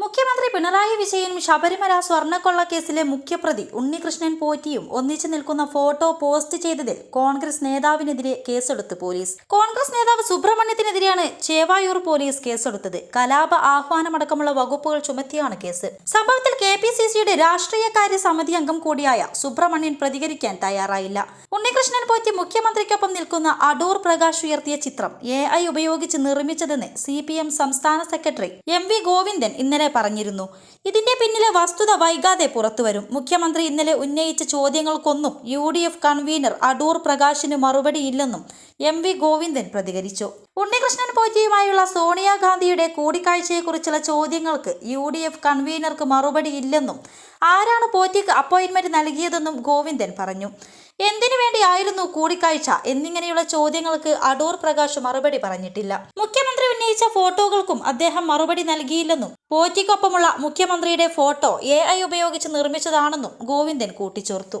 മുഖ്യമന്ത്രി പിണറായി വിജയനും ശബരിമല സ്വർണക്കൊള്ള കേസിലെ മുഖ്യപ്രതി ഉണ്ണികൃഷ്ണൻ പോറ്റിയും ഒന്നിച്ചു നിൽക്കുന്ന ഫോട്ടോ പോസ്റ്റ് ചെയ്തതിൽ കോൺഗ്രസ് നേതാവിനെതിരെ കേസെടുത്ത് പോലീസ്. കോൺഗ്രസ് നേതാവ് സുബ്രഹ്മണ്യത്തിനെതിരെയാണ് ചേവായൂർ പോലീസ് കേസെടുത്തത്. കലാപ ആഹ്വാനമടക്കമുള്ള വകുപ്പുകൾ ചുമത്തിയാണ് കേസ്. സംഭവത്തിൽ കെ പി സി സിയുടെ രാഷ്ട്രീയകാര്യ സമിതി അംഗം കൂടിയായ സുബ്രഹ്മണ്യൻ പ്രതികരിക്കാൻ തയ്യാറായില്ല. ഉണ്ണികൃഷ്ണൻ പോറ്റി മുഖ്യമന്ത്രിക്കൊപ്പം നിൽക്കുന്ന അടൂർ പ്രകാശ് ഉയർത്തിയ ചിത്രം എ ഐ ഉപയോഗിച്ച് നിർമ്മിച്ചതെന്ന് സി പി എം സംസ്ഥാന സെക്രട്ടറി എം വി ഗോവിന്ദൻ ഇന്നലെ പറഞ്ഞിരുന്നു. ഇതിന്റെ പിന്നിലെ വസ്തുത വൈകാതെ പുറത്തുവരും. മുഖ്യമന്ത്രി ഇന്നലെ ഉന്നയിച്ച ചോദ്യങ്ങൾക്കൊന്നും U D F convener Adoor പ്രകാശിന് മറുപടിയില്ലെന്നും എം വി ഗോവിന്ദൻ പ്രതികരിച്ചു. ഉണ്ണികൃഷ്ണൻ പോറ്റിയുമായുള്ള സോണിയാഗാന്ധിയുടെ കൂടിക്കാഴ്ചയെക്കുറിച്ചുള്ള ചോദ്യങ്ങൾക്ക് യു ഡി എഫ് കൺവീനർക്ക് മറുപടിയില്ലെന്നും ആരാണ് പോറ്റിക്ക് അപ്പോയിന്റ്മെന്റ് നൽകിയതെന്നും ഗോവിന്ദൻ പറഞ്ഞു. എന്തിനു വേണ്ടിയായിരുന്നു കൂടിക്കാഴ്ച എന്നിങ്ങനെയുള്ള ചോദ്യങ്ങൾക്ക് അടൂർ പ്രകാശ് മറുപടി പറഞ്ഞിട്ടില്ല. മുഖ്യമന്ത്രി ഉന്നയിച്ച ഫോട്ടോകൾക്കും അദ്ദേഹം മറുപടി നൽകിയില്ലെന്നും പോറ്റിക്കൊപ്പമുള്ള മുഖ്യമന്ത്രിയുടെ ഫോട്ടോ എ ഉപയോഗിച്ച് നിർമ്മിച്ചതാണെന്നും ഗോവിന്ദൻ കൂട്ടിച്ചേർത്തു.